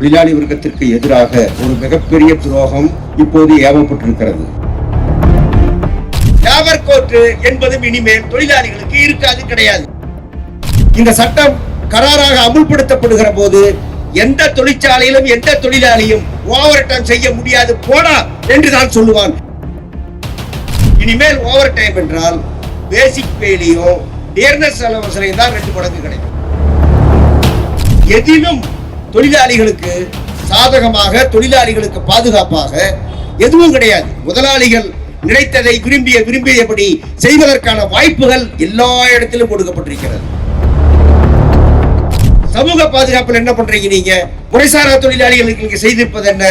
தொழிலாளி வர்க்கத்திற்கு எதிராக ஒரு மிகப்பெரிய துரோகம் இப்போது ஏவப்பட்டிருக்கிறது. லேபர் என்பதும் இனிமேல் தொழிலாளிகளுக்கு இருக்காது கிடையாது. இந்த சட்டம் கராராக அமுல்படுத்தப்படுகிற போது எந்த தொழிற்சாலையிலும் எந்த தொழிலாளியும் ஓவர் டைம் செய்ய முடியாது போடா என்று தான் சொல்லுவான். இனிமேல் ஓவர் டைம் என்றால் பேசிக் பேலியோ டியர்னஸ் அலவன்ஸ்லையும் தான் ரெண்டு மடங்கு கிடைக்கும். எதிலும் தொழிலாளிகளுக்கு சாதகமாக தொழிலாளிகளுக்கு பாதுகாப்பாக எதுவும் கிடையாது. முதலாளிகள் நினைத்ததை விரும்பிய விரும்பியபடி செய்வதற்கான வாய்ப்புகள் எல்லா இடத்திலும் கொடுக்கப்பட்டிருக்கிறது சமூக பாதுகாப்பில் என்ன பண்றீங்க நீங்க? முறைசாரா தொழிலாளிகளுக்கு நீங்க செய்திருப்பது என்ன?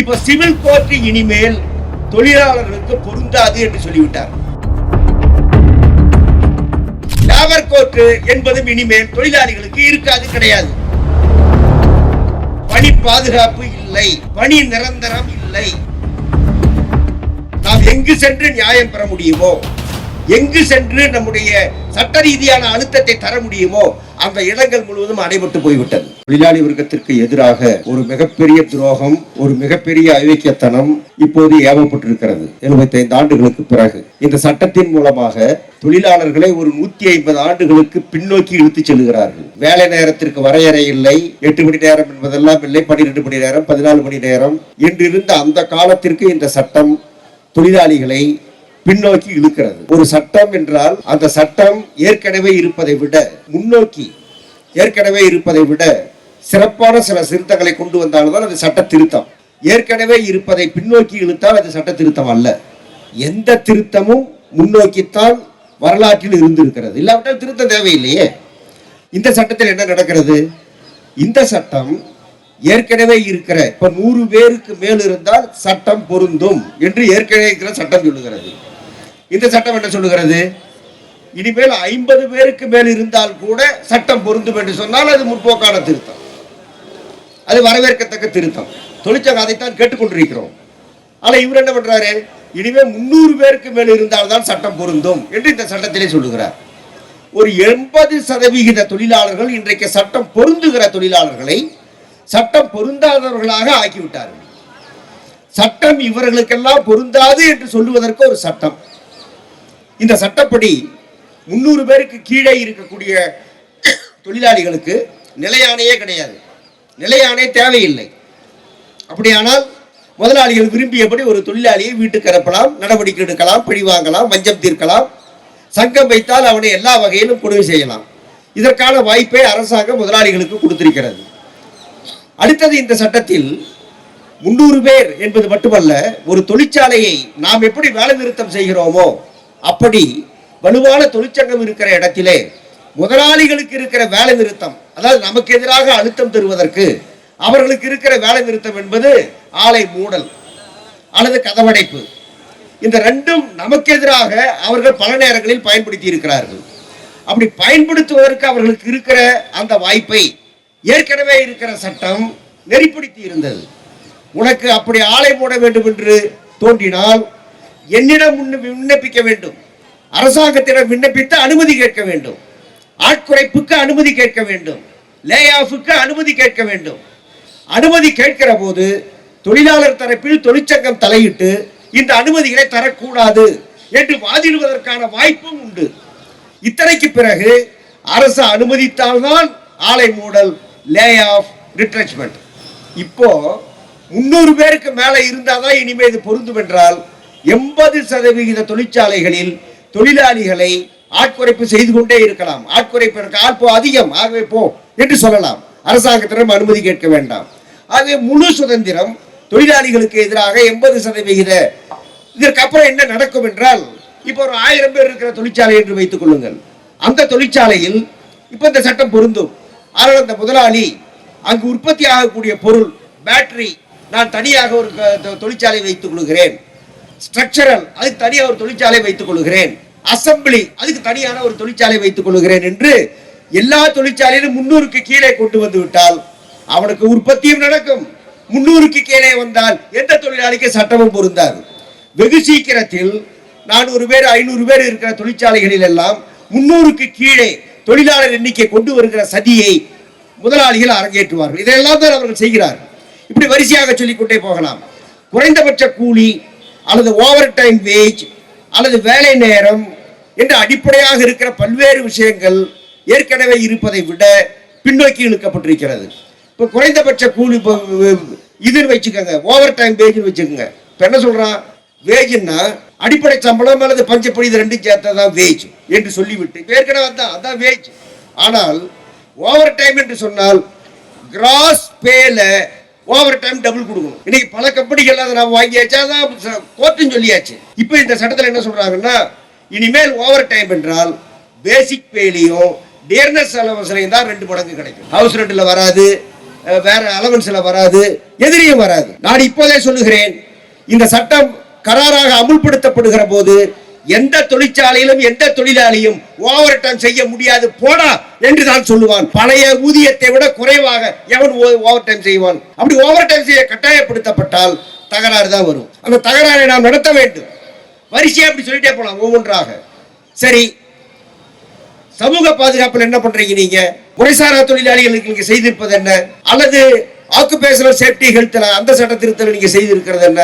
இப்ப சிவில் கோர்ட் இனிமேல் தொழிலாளர்களுக்கு பொருந்தாது என்று சொல்லிவிட்டார். லேபர் என்பதும் இனிமேல் தொழிலாளிகளுக்கு இருக்காது கிடையாது. பணி பாதுகாப்பு இல்லை. பணி நிரந்தரம் இல்லை. நாம் எங்கு சென்று நியாயம் பெற முடியுமோ? எங்கு சென்று நம்முடைய சட்ட ரீதியான அழுத்தத்தை தர முடியுமோ? அந்த இடங்கள் முழுவதும் அடைபட்டு போய்விட்டது. தொழிலாளி வர்க்கத்திற்கு எதிராக ஒரு மிகப்பெரிய துரோகம் ஒரு மிகப்பெரிய ஐக்கியத்தனம் இப்போது ஏவப்பட்டிருக்கிறது. எழுபத்தி ஐந்து ஆண்டுகளுக்கு பிறகு. இந்த சட்டத்தின் மூலமாக தொழிலாளர்களை ஒரு நூத்தி ஐம்பது ஆண்டுகளுக்கு பின்னோக்கி இழுத்துச் செல்கிறார்கள். வேலை நேரத்திற்கு வரையறை இல்லை. எட்டு மணி நேரம் என்பதெல்லாம் இல்லை. பன்னிரெண்டு மணி நேரம் பதினாலு மணி நேரம் என்றிருந்த அந்த காலத்திற்கு இந்த சட்டம் தொழிலாளிகளை பின்னோக்கி இழுக்கிறது. ஒரு சட்டம் என்றால் அந்த சட்டம் ஏற்கனவே இருப்பதை விட முன்னோக்கி ஏற்கனவே இருப்பதை விட சிறப்பான சில திருத்தங்களை கொண்டு வந்தால்தான் அது சட்ட திருத்தம் ஏற்கனவே இருப்பதை பின்னோக்கி இழுத்தால் அது சட்ட திருத்தம் அல்ல. எந்த திருத்தமும் முன்னோக்கித்தான் வரலாற்றில் இருந்திருக்கிறது. இல்லாவிட்டால் திருத்தம் தேவையில்லையே. இந்த சட்டத்தில் என்ன நடக்கிறது? இந்த சட்டம் ஏற்கனவே இருக்கிற இப்ப நூறு பேருக்கு மேல் இருந்தால் சட்டம் பொருந்தும் என்று ஏற்கனவே இருக்கிற சட்டம் சொல்லுகிறது. இந்த சட்டம் என்ன சொல்லுகிறது? இனிமேல் ஐம்பது பேருக்கு மேல் இருந்தால் கூட சட்டம் பொருந்தும் என்று சொன்னால் அது முற்போக்கான திருத்தம். அது வரவேற்கத்தக்க திருத்தம். தொழிற்சங்கம் அதைத்தான் கேட்டுக்கொண்டிருக்கிறோம். ஆனால் இவர் என்ன பண்றாரு? இனிமே முன்னூறு பேருக்கு மேல் இருந்தால்தான் சட்டம் பொருந்தும் என்று இந்த சட்டத்திலே சொல்லுகிறார். ஒரு எண்பது சதவிகித தொழிலாளர்கள் இன்றைக்கு சட்டம் பொருந்துகிற தொழிலாளர்களை சட்டம் பொருந்தாதவர்களாக ஆக்கிவிட்டார்கள். சட்டம் இவர்களுக்கெல்லாம் பொருந்தாது என்று சொல்லுவதற்கு ஒரு சட்டம். இந்த சட்டப்படி முன்னூறு பேருக்கு கீழே இருக்கக்கூடிய தொழிலாளிகளுக்கு நிலையானையே கிடையாது. நிலையானே தேவையில்லை. அப்படியானால் முதலாளிகள் விரும்பியபடி ஒரு தொழிலாளியை வீட்டுக்கு அனுப்பலாம் நடவடிக்கை எடுக்கலாம் பிடி வாங்கலாம் வஞ்சம் தீர்க்கலாம். சங்கம் வைத்தால் அவனை எல்லா வகையிலும் கொடுமை செய்யலாம். இதற்கான வாய்ப்பை அரசாங்கம் முதலாளிகளுக்கு கொடுத்திருக்கிறது. அடுத்தது இந்த சட்டத்தில் முன்னூறு பேர் என்பது மட்டுமல்ல ஒரு தொழிற்சாலையை நாம் எப்படி வேலை நிறுத்தம் செய்கிறோமோ அப்படி வலுவான தொழிற்சங்கம் இருக்கிற இடத்திலே முதலாளிகளுக்கு இருக்கிற வேலை நிறுத்தம் அதாவது நமக்கு எதிராக அழுத்தம் தருவதற்கு அவர்களுக்கு இருக்கிற வேலை நிறுத்தம் என்பது ஆலை மூடல் அல்லது கதவடைப்பு. இந்த ரெண்டும் நமக்கு எதிராக அவர்கள் பல நேரங்களில் பயன்படுத்தி இருக்கிறார்கள். அப்படி பயன்படுத்துவதற்கு அவர்களுக்கு இருக்கிற அந்த வாய்ப்பை ஏற்கனவே இருக்கிற சட்டம் நெறிப்படுத்தி இருந்தது. உனக்கு அப்படி ஆலை மூட வேண்டும் என்று தோன்றினால் என்னிடம் முன்ன- விண்ணப்பிக்க வேண்டும். அரசாங்கத்திடம் விண்ணப்பித்து அனுமதி கேட்க வேண்டும். ஆட்குறைப்புக்கு அனுமதி கேட்க வேண்டும். லே ஆஃபுக்கு அனுமதி கேட்க வேண்டும். அனுமதி கேட்கிற போது தொழிலாளர் தரப்பில் தொழிற்சங்கம் தலையிட்டு இந்த அனுமதிகளை தரக்கூடாது என்று வாதிடுவதற்கான வாய்ப்பும் உண்டு. இத்தனைக்கு பிறகு அரசு அனுமதித்தால்தான் ஆலை மூடல் லே ஆஃப் ரிட்ரெச்மெண்ட். இப்போ முன்னூறு பேருக்கு மேலே இருந்தாதான் இனிமேல் இது பொருந்தும் என்றால் எண்பது சதவிகித தொழிற்சாலைகளில் தொழிலாளிகளை ஆட்குறைப்பு செய்து கொண்டே இருக்கலாம். ஆட்குறைப்பு இருக்க ஆட்போ அதிகம். ஆகவே போ என்று சொல்லலாம். அரசாங்கத்திடம் அனுமதி கேட்க வேண்டாம். ஆகவே முழு சுதந்திரம் தொழிலாளிகளுக்கு எதிராக எண்பது சதவிகித இதற்கு அப்புறம் என்ன நடக்கும் என்றால் இப்போ ஒரு ஆயிரம் பேர் இருக்கிற தொழிற்சாலை என்று வைத்துக் கொள்ளுங்கள். அந்த தொழிற்சாலையில் இப்போ இந்த சட்டம் பொருந்தும். ஆனால் அந்த முதலாளி அங்கு உற்பத்தி ஆகக்கூடிய பொருள் பேட்டரி நான் தனியாக ஒரு தொழிற்சாலை வைத்துக் கொள்கிறேன். ஸ்ட்ரக்சரல் அதுக்கு தனியாக ஒரு தொழிற்சாலை வைத்துக் கொள்கிறேன். அசம்பிளி. அதுக்கு தனியான ஒரு தொழிற்சாலை வைத்துக் கொள்கிறேன் என்று எல்லா தொழிற்சாலையிலும் முன்னூறுக்கு கீழே கொண்டு வந்து விட்டால் அவனுக்கு உற்பத்தியும் நடக்கும். முன்னூறுக்கு கீழே வந்தால் எந்த தொழிலாளிக்கு சட்டமும் பொருந்தாது. வெகு சீக்கிரத்தில் நானூறு பேர் ஐநூறு பேர் இருக்கிற தொழிற்சாலைகளில் எல்லாம் முன்னூறுக்கு கீழே தொழிலாளர் எண்ணிக்கை கொண்டு வருகிற சதியை முதலாளிகள் அரங்கேற்றுவார்கள். இதையெல்லாம் தான் அவர்கள் செய்கிறார்கள். இப்படி வரிசையாக சொல்லிக்கொண்டே போகலாம். குறைந்தபட்ச கூலி அல்லது ஓவர் டைம் வேஜ் அல்லது வேலை நேரம் என்று அடிப்படையாக இருக்கிற பல்வேறு விஷயங்கள் ஏற்கனவே இருப்பதை விட பின்னோக்கி இழுக்கப்பட்டிருக்கிறது. இப்போ குறைந்தபட்ச கூலி இப்போ இதுன்னு வச்சுக்கோங்க ஓவர் டைம் வேஜ்னு வச்சுக்கோங்க. இப்போ என்ன சொல்கிறான் வேஜ்னா அடிப்படை சம்பளம் அல்லது பஞ்சப்படி இது ரெண்டும் சேர்த்ததான் வேஜ் என்று சொல்லிவிட்டு ஏற்கனவே அதான் அதான் வேஜ் ஆனால் ஓவர் டைம் என்று சொன்னால் கிராஸ் பேல ஓவர் டைம் டபுள் கொடுக்கணும். இன்னைக்கு பல கம்பெனிகள் அதை நான் வாங்கியாச்சு அதான் கோர்ட்டும் சொல்லியாச்சு. இப்போ இந்த சட்டத்தில் என்ன சொல்றாங்கன்னா இனிமேல் ஓவர் டைம் என்றால் பேசிக் பேலையும் டியர்னஸ் அலவன்ஸ்லையும் தான் ரெண்டு மடங்கு கிடைக்கும். ஹவுஸ் ரெண்டில் வராது வேற அலவன்ஸில் வராது எதிரியும் வராது. நான் இப்போதே சொல்லுகிறேன் இந்த சட்டம் கராராக அமுல்படுத்தப்படுகிற போது எந்த தொழிற்சாலையிலும் எந்த தொழிலாளியும் ஓவர் டைம் செய்ய முடியாது போடா என்று தான் சொல்லுவான். பழைய ஊதியத்தை விட குறைவாக எவன் ஓவர் டைம் செய்வான்? அப்படி ஓவர் டைம் செய்ய கட்டாயப்படுத்தப்பட்டால் தகராறு தான் வரும். அந்த தகராறை நாம் நடத்த வேண்டும். வரிசையா அப்படி சொல்லிட்டே போலாம் ஒவ்வொன்றாக. சரி சமூக பாதுகாப்பில் என்ன பண்றீங்க நீங்க? முறைசாரா தொழிலாளிகளுக்கு நீங்க செய்திருப்பது என்ன? அல்லது ஆக்குபேஷனல் சேஃப்டி ஹெல்த்ல அந்த சட்ட திருத்தல நீங்க செய்திருக்கிறது என்ன?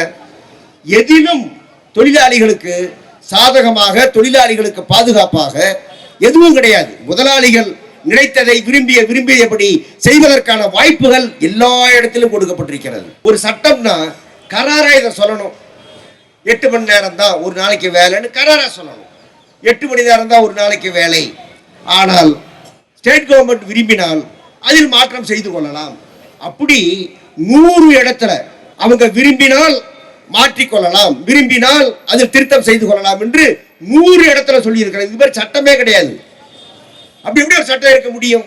எதிலும் தொழிலாளிகளுக்கு சாதகமாக தொழிலாளிகளுக்கு பாதுகாப்பாக எதுவும் கிடையாது. முதலாளிகள் நினைத்ததை விரும்பிய விரும்பியபடி செய்வதற்கான வாய்ப்புகள் எல்லா இடத்திலும் கொடுக்கப்பட்டிருக்கிறது. ஒரு சட்டம்னா கராரா இதை சொல்லணும். எட்டு மணி நேரம் தான் ஒரு நாளைக்கு வேலைன்னு கராரா சொல்லணும். எட்டு மணி நேரம் தான் ஒரு நாளைக்கு வேலை. ஆனால் ஸ்டேட் கவர்மெண்ட் விரும்பினால் அதில் மாற்றம் செய்து கொள்ளலாம். அப்படி நூறு இடத்துல அவங்க விரும்பினால் மாற்றிக்கொள்ளலாம் விரும்பினால் அதில் திருத்தம் செய்து கொள்ளலாம் என்று நூறு இடத்துல சொல்லியிருக்கிறது இது மாதிரி சட்டமே கிடையாது. அப்படி எப்படி ஒரு சட்டம் இருக்க முடியும்?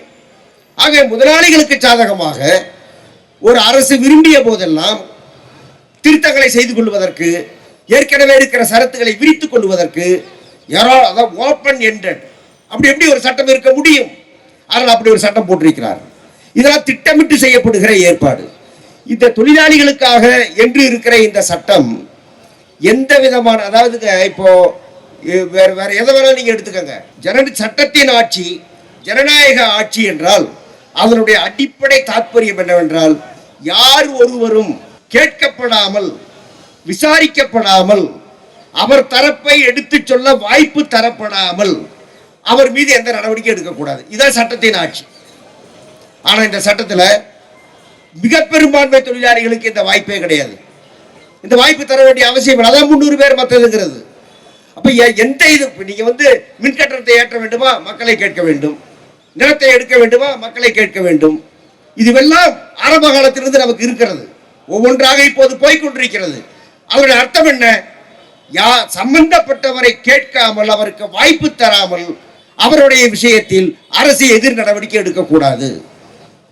ஆகவே முதலாளிகளுக்கு சாதகமாக ஒரு அரசு விரும்பிய போதெல்லாம் திருத்தங்களை செய்து கொள்வதற்கு ஏற்கனவே இருக்கிற சரத்துகளை விரித்துக் கொள்வதற்கு யாரோ அதான் ஓப்பன் எண்டட் அப்படி எப்படி ஒரு சட்டம் இருக்க முடியும்? ஆனால் அப்படி ஒரு சட்டம் போட்டிருக்கிறார். இதெல்லாம் திட்டமிட்டு செய்யப்படுகிற ஏற்பாடு. இந்த தொழிலாளிகளுக்காக என்று இருக்கிற இந்த சட்டம் எந்த விதமான அதாவது இப்போ வேற வேற எதை வேணாலும் நீங்க எடுத்துக்கோங்க. ஜன சட்டத்தின் ஆட்சி ஜனநாயக ஆட்சி என்றால் அதனுடைய அடிப்படை தாற்பயம் என்னவென்றால் யார் ஒருவரும் கேட்கப்படாமல் விசாரிக்கப்படாமல் அவர் தரப்பை எடுத்துச் சொல்ல வாய்ப்பு தரப்படாமல் அவர் மீது எந்த நடவடிக்கையும் எடுக்கக்கூடாது. இதான் சட்டத்தின் ஆட்சி. ஆனால் இந்த சட்டத்தில் மிக பெரும்பான்மை தொழிலாளிகளுக்கு இந்த வாய்ப்பே கிடையாது. இந்த வாய்ப்பு தர வேண்டிய அவசியம் இல்லை. அதான் முந்நூறு பேர் மற்றதுங்கிறது அப்போ எந்த இது? நீங்கள் நீங்க வந்து மின்கட்டணத்தை ஏற்ற வேண்டுமா? மக்களை கேட்க வேண்டும். நிலத்தை எடுக்க வேண்டுமா? மக்களை கேட்க வேண்டும். இதுவெல்லாம் ஆரம்ப காலத்திலிருந்து நமக்கு இருக்கிறது. ஒவ்வொன்றாக இப்போது போய்கொண்டிருக்கிறது அதனுடைய அர்த்தம் என்ன? யா சம்பந்தப்பட்டவரை கேட்காமல் அவருக்கு வாய்ப்பு தராமல் அவருடைய விஷயத்தில் அரசு எதிர் நடவடிக்கை எடுக்கக்கூடாது.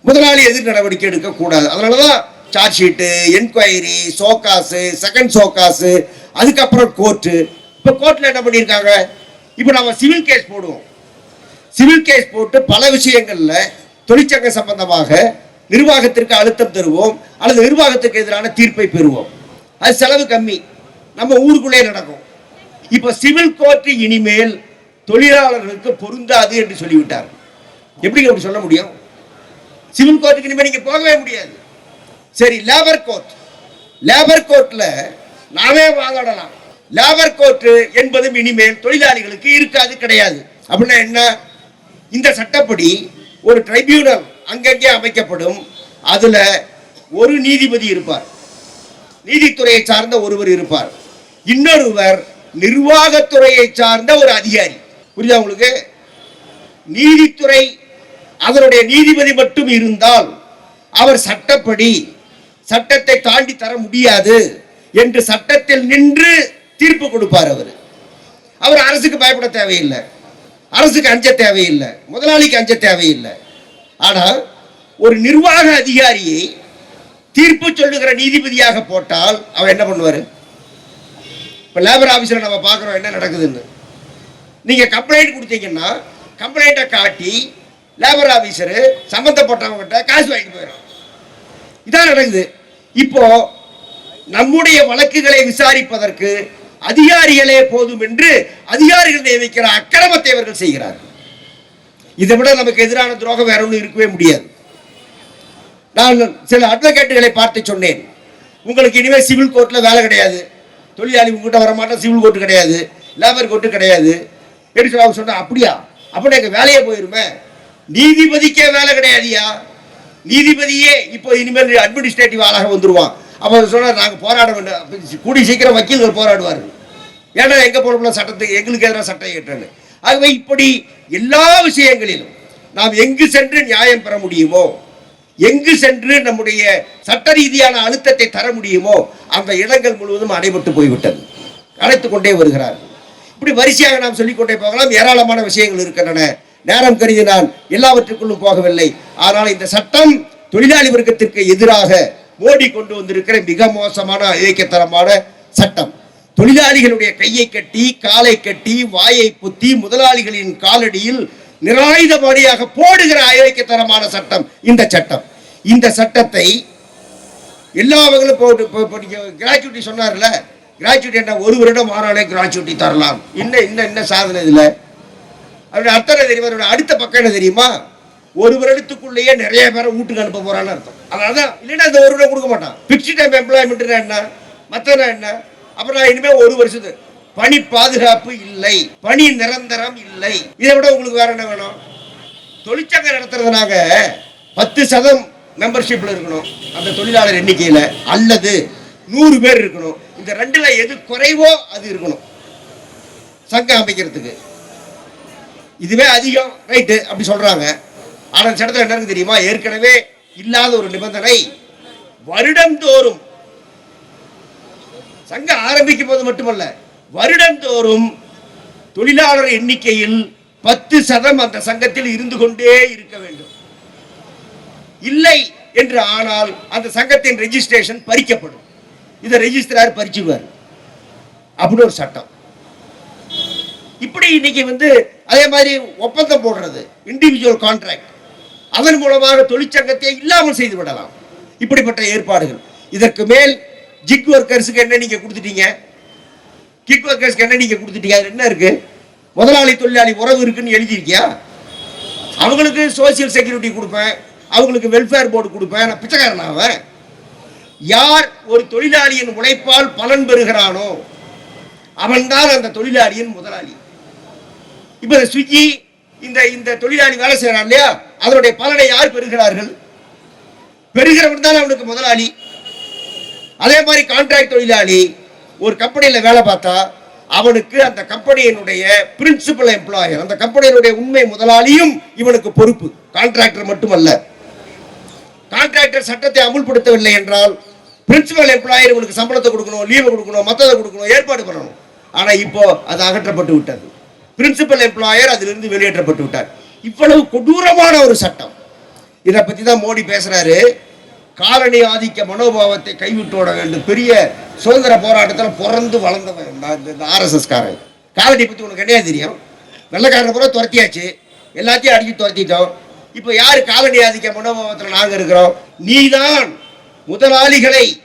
முதலாளி எதிர் நடவடிக்கை எடுக்கக்கூடாது. அதனால தான் charge sheet enquiry show cause second show cause அதுக்கப்புறம் கோர்ட்டு இப்போ கோர்ட்டில் என்ன பண்ணியிருக்காங்க? இப்போ நம்ம சிவில் கேஸ் போடுவோம். சிவில் கேஸ் போட்டு பல விஷயங்களில் தொழிற்சங்க சம்பந்தமாக நிர்வாகத்திற்கு அழுத்தம் தருவோம். அல்லது நிர்வாகத்துக்கு எதிரான தீர்ப்பை பெறுவோம். அது செலவு கம்மி. நம்ம ஊருக்குள்ளே நடக்கும். இப்போ சிவில் கோர்ட் இனிமேல் தொழிலாளர்களுக்கு பொருந்தாது என்று சொல்லிவிட்டார். எப்படிங்க அப்படி சொல்ல முடியும்? சிவில் கோர்ட்டுக்கு இனிமேல் நீங்க போகவே முடியாது. சரி லேபர் கோர்ட். லேபர் கோர்ட்ல நாமே வாதாடலாம். லேபர் கோர்ட் என்பதும் இனிமேல் தொழிலாளிகளுக்கு இருக்காது கிடையாது. அப்படின்னா என்ன? இந்த சட்டப்படி ஒரு ட்ரைபியூனல் அங்கங்கே அமைக்கப்படும். அதுல ஒரு நீதிபதி இருப்பார். நீதித்துறையை சார்ந்த ஒருவர் இருப்பார். இன்னொருவர் நிர்வாகத்துறையை சார்ந்த ஒரு அதிகாரி. புரியுதா உங்களுக்கு? நீதித்துறை அதனுடைய நீதிபதி மட்டும் இருந்தால் அவர் சட்டப்படி சட்டத்தை தாண்டி தர முடியாது என்று சட்டத்தில் நின்று தீர்ப்பு கொடுப்பார் அவர். அவர் அரசுக்கு பயப்பட தேவையில்லை. அரசுக்கு அஞ்ச தேவையில்லை. முதலாளிக்கு அஞ்ச தேவையில்லை. ஆனால் ஒரு நிர்வாக அதிகாரியை தீர்ப்பு சொல்லுகிற நீதிபதியாக போட்டால் அவர் என்ன பண்ணுவார்? இப்போ லேபர் ஆஃபீஸில் நம்ம பார்க்குறோம் என்ன நடக்குதுன்னு. நீங்கள் கம்ப்ளைண்ட் கொடுத்தீங்கன்னா கம்ப்ளைண்ட்டை காட்டி லேபர் ஆஃபீஸரு சம்மந்தப்பட்டவங்ககிட்ட காசு வாங்கிட்டு போயிடும் இதான் நடக்குது. இப்போ நம்முடைய வழக்குகளை விசாரிப்பதற்கு அதிகாரிகளே போதும் என்று அதிகாரிகள் நியமிக்கிற அக்கிரமத்தை அவர்கள் செய்கிறார்கள். இதை விட நமக்கு எதிரான துரோகம் வேற ஒன்றும் இருக்கவே முடியாது. நான் சில அட்வொகேட்டுகளை பார்த்து சொன்னேன். உங்களுக்கு இனிமேல் சிவில் கோர்ட்டில் வேலை கிடையாது. தொழிலாளி உங்ககிட்ட வர மாட்டோம் சிவில் கோர்ட்டு கிடையாது. லேபர் கோர்ட்டு கிடையாது. என்று சொல்லி அவங்க சொன்னால் அப்படியா? அப்படி எங்கள் வேலையே போயிருமே. நீதிபதிக்கே வேலை கிடையாதியா? நீதிபதியே இப்போ இனிமேல் அட்மினிஸ்ட்ரேட்டிவ் ஆளாக வந்துடுவான் அப்போ சொன்னார் நாங்கள் போராட வேண்டும். கூடி சீக்கிரம் வக்கீல்கள் போராடுவார்கள். ஏன்னா எங்க போகிறோம்ல சட்டத்துக்கு எங்களுக்கு எதிராக சட்டம் ஏற்றன்னு ஆகவே இப்படி எல்லா விஷயங்களிலும் நாம் எங்கு சென்று நியாயம் பெற முடியுமோ எங்கு சென்று நம்முடைய சட்ட ரீதியான அழுத்தத்தை தர முடியுமோ அந்த இடங்கள் முழுவதும் அடைபட்டு போய்விட்டது. அழைத்து கொண்டே வருகிறார்கள். இப்படி வரிசையாக நாம் சொல்லிக்கொண்டே போகலாம். ஏராளமான விஷயங்கள் இருக்கின்றன. நேரம் கருதி நான் எல்லாவற்றுக்குள்ளும் போகவில்லை. ஆனால் இந்த சட்டம் தொழிலாளி வர்க்கத்திற்கு எதிராக மோடி கொண்டு வந்திருக்கிற மிக மோசமான இயக்கத்தரமான சட்டம். தொழிலாளிகளுடைய கையை கட்டி காலை கட்டி வாயை புத்தி முதலாளிகளின் காலடியில் நிராயுதபாடியாக போடுகிற அயோக்கியத்தனமான சட்டம் இந்த சட்டம். இந்த சட்டத்தை எல்லா வகையிலும் போட்டு கிராச்சுவிட்டி சொன்னார்ல கிராச்சுவிட்டி என்ன ஒரு வருடம் ஆனாலே கிராச்சுவிட்டி தரலாம். இன்னும் இன்னும் என்ன சாதனை இதில். அவருடைய அர்த்தம் தெரியுமா? அவருடைய அடுத்த பக்கம் என்ன தெரியுமா? ஒரு வருடத்துக்குள்ளேயே நிறைய பேரை வீட்டுக்கு அனுப்ப போறான்னு அர்த்தம். அதனால இல்லைன்னா இந்த ஒரு வருடம் கொடுக்க மாட்டான். ஃபிக்ஸ்டு டைம் எம்ப்ளாய்மெண்ட்னா என்ன? மற்றனா என்ன? அப்புறம் இனிமேல் ஒரு வருஷத்துக்கு பணி பாதுகாப்பு இல்லை. பணி நிரந்தரம் இல்லை. இதை விட உங்களுக்கு வேற என்ன வேணும்? தொழிற்சங்கம் நடத்துறதுனாக பத்து சதம் மெம்பர்ஷிப்ல இருக்கணும். அந்த தொழிலாளர் எண்ணிக்கையில அல்லது நூறு பேர் இருக்கணும். இந்த ரெண்டுல எது குறைவோ அது இருக்கணும். சங்கம் அமைக்கிறதுக்கு. இதுவே அதிகம். ரைட்டு அப்படி சொல்றாங்க. ஆனால் இந்த இடத்துல என்ன தெரியுமா? ஏற்கனவே இல்லாத ஒரு நிபந்தனை. வருடம் தோறும் சங்கம் ஆரம்பிக்கும் போது மட்டுமல்ல வருடந்தோறும் தொழிலாளர் எண்ணிக்கையில் பத்து சதம் அந்த சங்கத்தில் இருந்து கொண்டே இருக்க வேண்டும். இல்லை என்று ஆனால் அந்த சங்கத்தின் ரெஜிஸ்ட்ரேஷன் பறிக்கப்படும். இதை ரெஜிஸ்ட்ரார் பறிச்சுவார் அப்படி ஒரு சட்டம். இப்படி இன்னைக்கு வந்து அதே மாதிரி ஒப்பந்தம் போடுறது இண்டிவிஜுவல் கான்ட்ராக்ட் அதன் மூலமாக தொழிற்சங்கத்தை இல்லாமல் செய்து விடலாம். இப்படிப்பட்ட ஏற்பாடுகள். இதற்கு மேல் ஜிக் ஒர்க்கர்ஸுக்கு என்ன நீங்க கொடுத்துட்டீங்க? கிக் ஒர்க்கர்ஸ்க்கு என்ன நீங்க கொடுத்துட்டீங்க. அது என்ன இருக்கு? முதலாளி தொழிலாளி உறவு இருக்குன்னு எழுதியிருக்கியா? அவங்களுக்கு சோசியல் செக்யூரிட்டி கொடுப்பேன். அவங்களுக்கு வெல்ஃபேர் போர்டு கொடுப்பேன். நான் பிச்சைக்காரன் அவன்? யார் ஒரு தொழிலாளியின் உழைப்பால் பலன் பெறுகிறானோ அவன்தான் அந்த தொழிலாளியின் முதலாளி. இப்ப இந்த ஸ்விக்கி இந்த இந்த தொழிலாளி வேலை செய்யறான் இல்லையா? அதனுடைய பலனை யார் பெறுகிறார்கள்? பெறுகிறவன் தான் அவனுக்கு முதலாளி. அதே மாதிரி கான்ட்ராக்ட் தொழிலாளி. ஒரு கம்பெனியில வேலை பார்த்தா அவனுக்கு அந்த கம்பெனியினுடைய பிரின்சிபல் எம்ப்ளாயர் அந்த கம்பெனியினுடைய உண்மை முதலாளியும் இவனுக்கு பொறுப்பு. கான்ட்ராக்டர் மட்டுமல்ல. கான்ட்ராக்டர் சட்டத்தை அமுல்படுத்தவில்லை என்றால் பிரின்சிபல் எம்ப்ளாயர் இவனுக்கு சம்பளத்தை கொடுக்கணும் லீவு கொடுக்கணும் மற்றதை கொடுக்கணும் ஏற்பாடு பண்ணணும். ஆனா இப்போ அது அகற்றப்பட்டு விட்டது. பிரின்சிபல் எம்ப்ளாயர் அதிலிருந்து வெளியேற்றப்பட்டு விட்டார். இவ்வளவு கொடூரமான ஒரு சட்டம். இதை பற்றி தான் மோடி பேசுறாரு. காலனி ஆதிக்க மனோபாவத்தை கைவிட்டோட வேண்டும். பெரிய சுதந்திர போராட்டத்தில் பிறந்து வளர்ந்தவன் இந்த- ஆர்எஸ்எஸ்காரன் ஆர்எஸ்எஸ் காரன் காலனி பற்றி உனக்கு கிடையாது தெரியும்? வெள்ளக்காரன் பூரா துரத்தியாச்சு. எல்லாத்தையும் அடிச்சு துரத்திட்டோம். இப்போ யார் காலனி ஆதிக்க மனோபாவத்தில் நாங்கள் இருக்கிறோம்? நீதான். முதலாளிகளை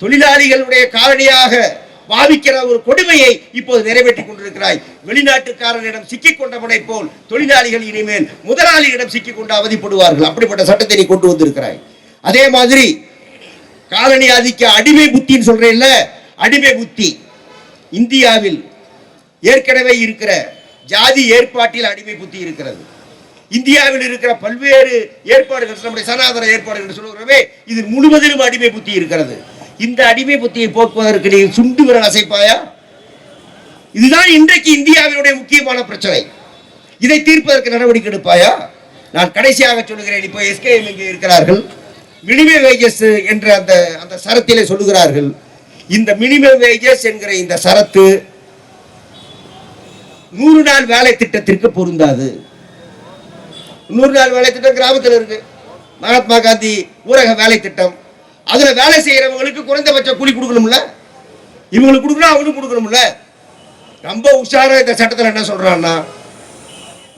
தொழிலாளிகளுடைய காலனியாக பாவிக்கிற ஒரு கொடுமையை இப்போது நிறைவேற்றிக் கொண்டிருக்கிறாய். வெளிநாட்டுக்காரனிடம் சிக்கிக் கொண்டவனை போல் தொழிலாளிகள் இனிமேல் முதலாளியிடம் சிக்கிக் கொண்டு அவதிப்படுவார்கள். அப்படிப்பட்ட சட்டத்தை நீ கொண்டு வந்திருக்கிறாய். அதே மாதிரி காலனி ஆதிக்க அடிமை புத்தின்னு சொல்றேன்ல அடிமை புத்தி. இந்தியாவில் ஏற்கனவே இருக்கிற ஜாதி ஏற்பாட்டில் அடிமை புத்தி இருக்கிறது. இந்தியாவில் இருக்கிற பல்வேறு ஏற்பாடுகள் நம்முடைய சனாதன ஏற்பாடுகள் சொல்கிறவே இது முழுவதிலும் அடிமை புத்தி இருக்கிறது. இந்த அடிமை புத்தியை போக்குவதற்கு நீ சுண்டு விரல் அசைப்பாயா? இதுதான் இன்றைக்கு இந்தியாவினுடைய முக்கியமான பிரச்சனை. இதை தீர்ப்பதற்கு நடவடிக்கை எடுப்பாயா? நான் கடைசியாக சொல்லுகிறேன் இப்போ எஸ்கேஎம் இங்கே இருக்கிறார்கள். மினிமம் வேஜஸ் என்ற அந்த அந்த சரத்திலே சொல்லுகிறார்கள். இந்த மினிமம் வேஜஸ் என்கிற இந்த சரத்து நூறு நாள் வேலை திட்டத்திற்கு பொருந்தாது. நூறு நாள் வேலை திட்டம் கிராமத்தில் இருக்கு. மகாத்மா காந்தி ஊரக வேலை திட்டம். அதுல வேலை செய்யறவங்களுக்கு குறைந்தபட்ச கூலி கொடுக்கணும்ல? இவங்களுக்கு கொடுக்கணும் அவங்களுக்கு கொடுக்கணும்ல? ரொம்ப உஷாரா இந்த சட்டத்தில் என்ன சொல்றான்னா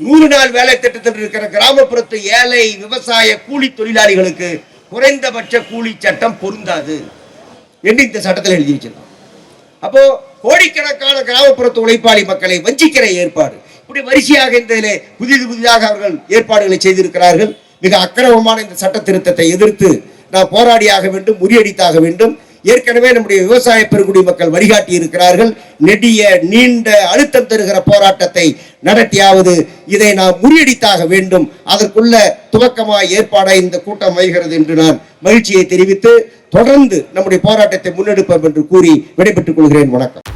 நூறு நாள் வேலை திட்டத்தில் இருக்கிற கிராமப்புறத்து ஏழை விவசாய கூலி தொழிலாளிகளுக்கு குறைந்தபட்ச கூலி சட்டம் பொருந்தாது என்று இந்த சட்டத்தில் எழுதி வச்சிருக்கோம் அப்போ கோடிக்கணக்கான கிராமப்புறத்து உழைப்பாளி மக்களை வஞ்சிக்கிற ஏற்பாடு. இப்படி வரிசையாக இந்த புதிது புதிதாக அவர்கள் ஏற்பாடுகளை செய்திருக்கிறார்கள். மிக அக்கிரமமான இந்த சட்ட திருத்தத்தை எதிர்த்து நாம் போராடியாக வேண்டும் முறியடித்தாக வேண்டும். ஏற்கனவே நம்முடைய விவசாய பெருங்குடி மக்கள் வழிகாட்டி இருக்கிறார்கள். நெடிய நீண்ட அழுத்தம் தருகிற போராட்டத்தை நடத்தியாவது இதை நாம் முறியடித்தாக வேண்டும். அதற்குள்ள துவக்கமாய் ஏற்பாடாக இந்த கூட்டம் அமைகிறது என்று நான் மகிழ்ச்சியை தெரிவித்து தொடர்ந்து நம்முடைய போராட்டத்தை முன்னெடுப்போம் என்று கூறி விடைபெற்றுக் கொள்கிறேன். வணக்கம்.